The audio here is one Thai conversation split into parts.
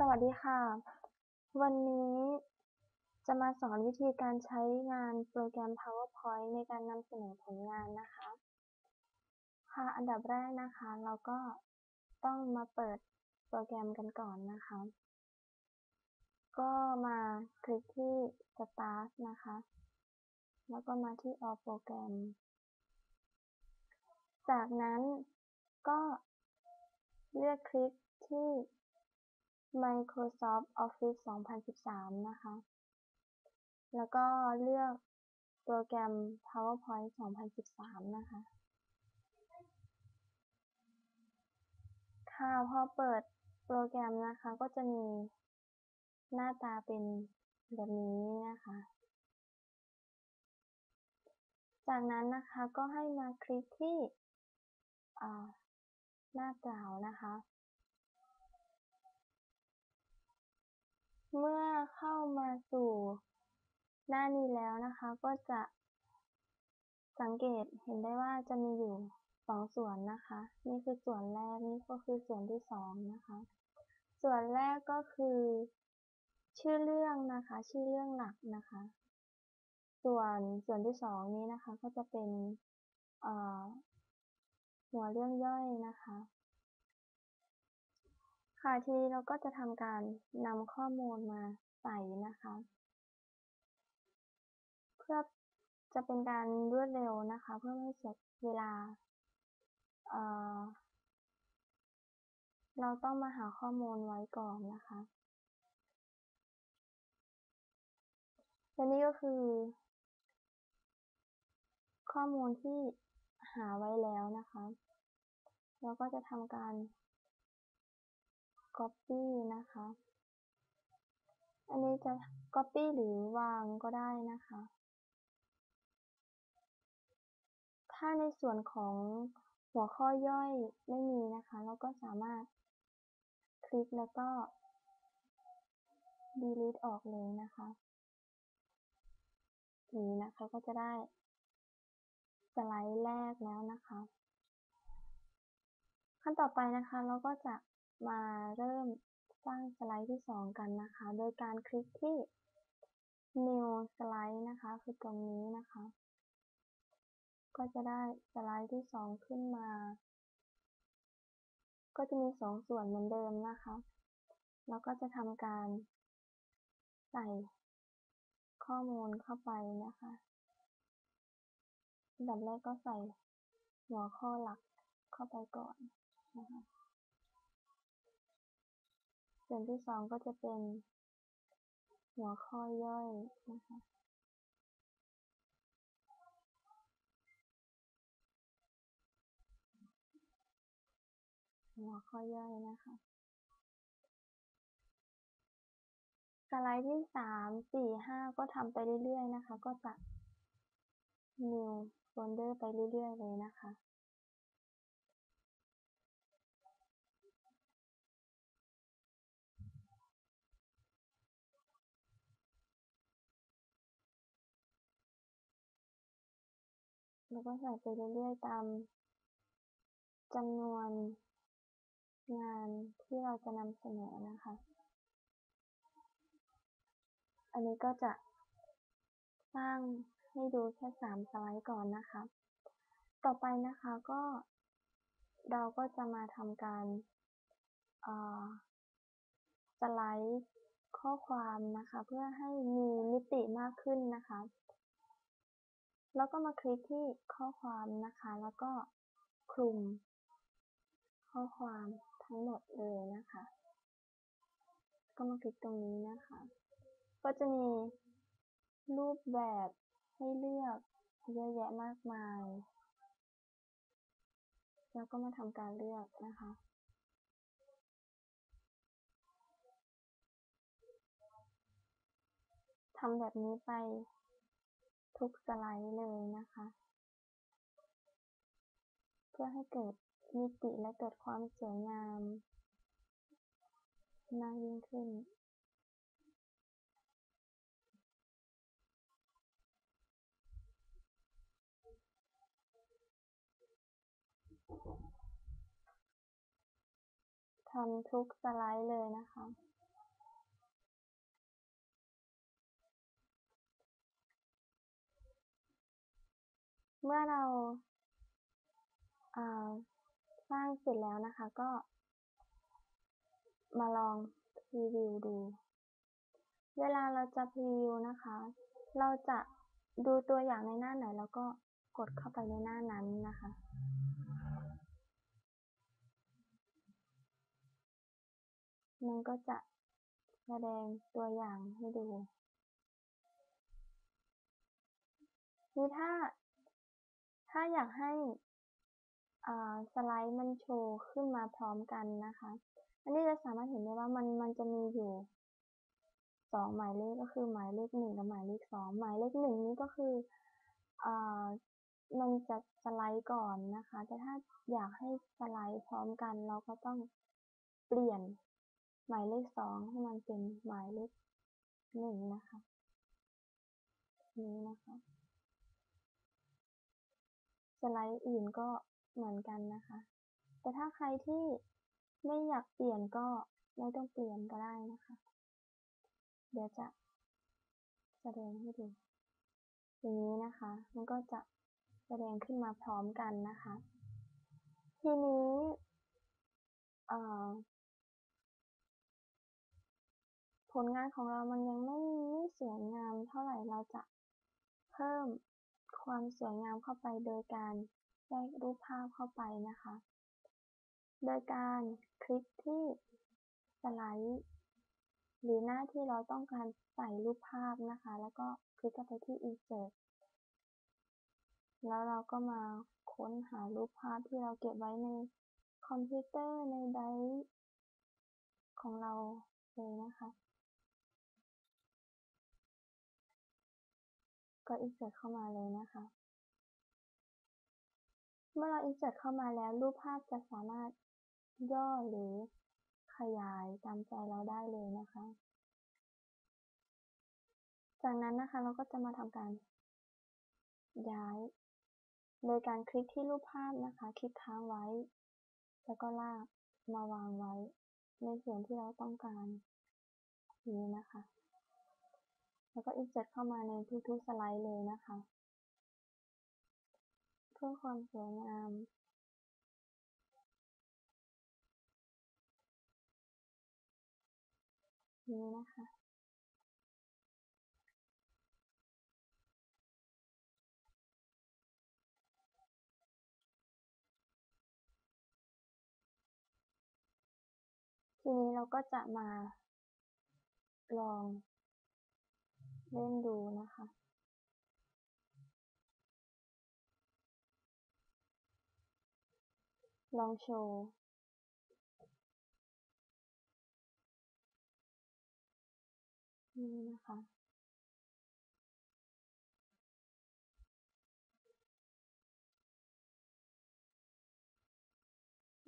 สวัสดีค่ะ วันนี้จะมาสอนวิธีการใช้งานโปรแกรม PowerPoint ในการนำเสนอผลงานนะคะ ค่ะ อันดับแรกนะคะ เราก็ต้องมาเปิดโปรแกรมกันก่อนนะคะ ก็มาคลิกที่ Start นะคะ แล้วก็มาที่ All Program จากนั้นก็เลือกคลิกที่ Microsoft Office 2013 นะคะ แล้วก็เลือกโปรแกรม PowerPoint 2013 นะคะ ค่ะ พอเปิดโปรแกรมนะคะ ก็จะมีหน้าตาเป็นแบบนี้นะคะ จากนั้นนะคะก็ให้มาคลิกที่หน้าเปล่านะคะ เมื่อเข้ามาสู่หน้านี้แล้วนะคะ ก็จะ สังเกตเห็นได้ว่าจะมีอยู่สองส่วนนะคะ นี่คือส่วนแรกนี่ก็คือส่วนที่สองนะคะ ส่วนแรกก็คือ ชื่อเรื่องนะคะ ชื่อเรื่องหลักนะคะ ส่วนส่วนที่สองนี้นะคะ ก็จะเป็นหัวเรื่องย่อยนะคะ ค่ะทีนี้เราก็จะทำการนำข้อมูลมาใส่นะคะ เพื่อจะเป็นการรวดเร็วนะคะ เพื่อไม่เสียเวลาเเราต้องมาหาข้อมูลไว้ก่อนนะคะและนี่ก็คือ ข้อมูลที่หาไว้แล้วนะคะ เราก็จะทำการ Copy นะคะ อันนี้จะ Copy หรือวางก็ได้นะคะ ถ้าในส่วนของหัวข้อย่อยไม่มีนะคะ เราก็สามารถคลิกแล้วก็ delete ออกเลยนะคะนี้นะคะก็จะได้สไลด์แรกแล้วนะคะ ขั้นต่อไปนะคะเราก็จะ มาเริ่มสร้างสไลด์ที่ 2 กันนะคะ โดยการคลิกที่ New Slide นะคะ คือตรงนี้นะคะ ก็จะได้สไลด์ที่ 2 ขึ้นมา ก็จะมี 2ส่วนเหมือนเดิมนะคะ แล้วก็จะทำการใส่ข้อมูลเข้าไปนะคะอันดับแรกก็ใส่หัวข้อหลักเข้าไปก่อนนะคะ ส่วนที่สองก็จะเป็นหัวข้อย่อยนะคะหัวข้อย่อยนะคะ สไลด์ที่สามสี่ห้าก็ทำไปเรื่อยๆนะคะ ก็จะ new folder ไปเรื่อยๆเลยนะคะ แล้วก็ใส่ไปเรื่อยๆตามจำนวนงานที่เราจะนำเสนอนะคะ อันนี้ก็จะสร้างให้ดูแค่3สไลด์ก่อนนะคะ ต่อไปนะคะก็เราก็จะมาทำการสไลด์ข้อความนะคะ เพื่อให้มีมิติมากขึ้นนะคะ แล้วก็มาคลิกที่ข้อความนะคะ แล้วก็คลุม ข้อความทั้งหมดเลยนะคะ ก็มาคลิกตรงนี้นะคะ ก็จะมีรูปแบบให้เลือกเยอะแยะมากมาย แล้วก็มาทำการเลือกนะคะทำแบบนี้ไป ทุกสไลด์เลยนะคะ เพื่อให้เกิดมิติและเกิดความสวยงามมากยิ่งขึ้น ทำทุกสไลด์เลยนะคะ เมื่อเราสร้างเสร็จแล้วนะคะก็ มาลองพรีวิวดู เวลาเราจะพรีวิวนะคะ เราจะดูตัวอย่างในหน้าไหน แล้วก็กดเข้าไปในหน้านั้นนะคะมันก็จะแสดงตัวอย่างให้ดูนี่ถ้า ถ้าอยากให้สไลด์มันโชว์ขึ้นมาพร้อมกันนะคะ อันนี้จะสามารถเห็นได้ว่ามันมันจะมีอยู่สองหมายเลขก็คือหมายเลขหนึ่งและหมายเลขสองหมายเลขหนึ่งนี้ก็คืออมันจะสไลด์ก่อนนะคะ แต่ถ้าอยากให้สไลด์พร้อมกันเราก็ต้องเปลี่ยนหมายเลขสองให้มันเป็นหมายเลขหนึ่งนะคะนี้นะคะ ไลด์อื่นก็เหมือนกันนะคะ แต่ถ้าใครที่ไม่อยากเปลี่ยนก็ไม่ต้องเปลี่ยนก็ได้นะคะ เดี๋ยวจะแสดงให้ดูอย่างนี้นะคะ มันก็จะแสดงขึ้นมาพร้อมกันนะคะ ทีนี้ผลงานของเรามันยังไม่ไม่สวยงามเท่าไหร่เราจะเพิ่ม ความสวยงามเข้าไปโดยการแทรกรูปภาพเข้าไปนะคะ โดยการคลิกที่สไลด์หรือหน้าที่เราต้องการใส่รูปภาพนะคะ แล้วก็คลิกเข้าไปที่ insert แล้วเราก็มาค้นหารูปภาพที่เราเก็บไว้ในคอมพิวเตอร์ในไดรฟ์ของเราเลยนะคะ ก็ insert เข้ามาเลยนะคะ เมื่อเรา insert เข้ามาแล้วรูปภาพจะสามารถย่อหรือขยายตามใจเราได้เลยนะคะ จากนั้นนะคะเราก็จะมาทำการย้าย โดยการคลิกที่รูปภาพนะคะ คลิกค้างไว้ แล้วก็ลากมาวางไว้ ในส่วนที่เราต้องการนี้นะคะ แล้วก็ insert เข้ามาในทุกๆสไลด์เลยนะคะ เพื่อความสวยงามนี้นะคะ ทีนี้เราก็จะมาลอง เล่นดูนะคะ ลองโชว์นี่นะคะ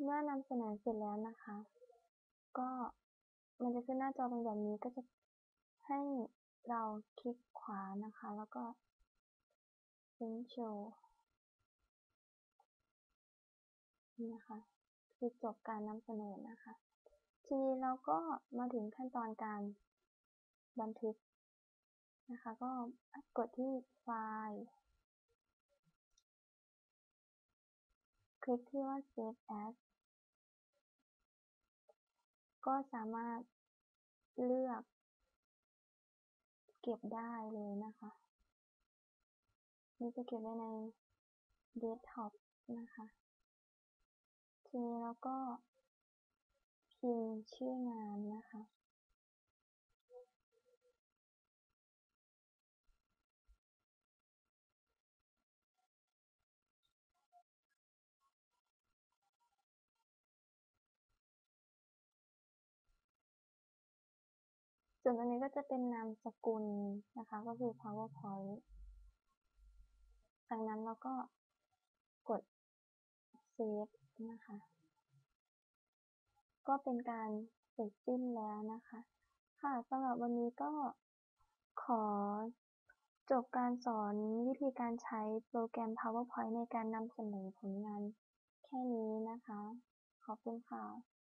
เมื่อนำเสนอเสร็จแล้วนะคะ ก็มันจะขึ้นหน้าจอเป็นแบบนี้ก็จะให้ เราคลิกขวานะคะ แล้วก็ Print Show นี่นะคะ คือจบการนำเสนอนะคะ ทีนี้เราก็มาถึงขั้นตอนการบันทึกนะคะ ก็กดที่ไฟล์ คลิกที่ว่า Save As ก็สามารถเลือก เก็บได้เลยนะคะ นี่จะเก็บไว้ในเดสก์ท็อปนะคะทีนี้เราก็พิมพ์ชื่องานนะคะ ส่วนอันนี้ก็จะเป็นนามสกุลนะคะ ก็คือ PowerPoint จากนั้นเราก็กด Save นะคะ ก็เป็นการเสร็จสิ้นแล้วนะคะ ค่ะสำหรับวันนี้ก็ขอจบการสอนวิธีการใช้โปรแกรม PowerPoint ในการนำเสนอผลงานแค่นี้นะคะ ขอบคุณค่ะ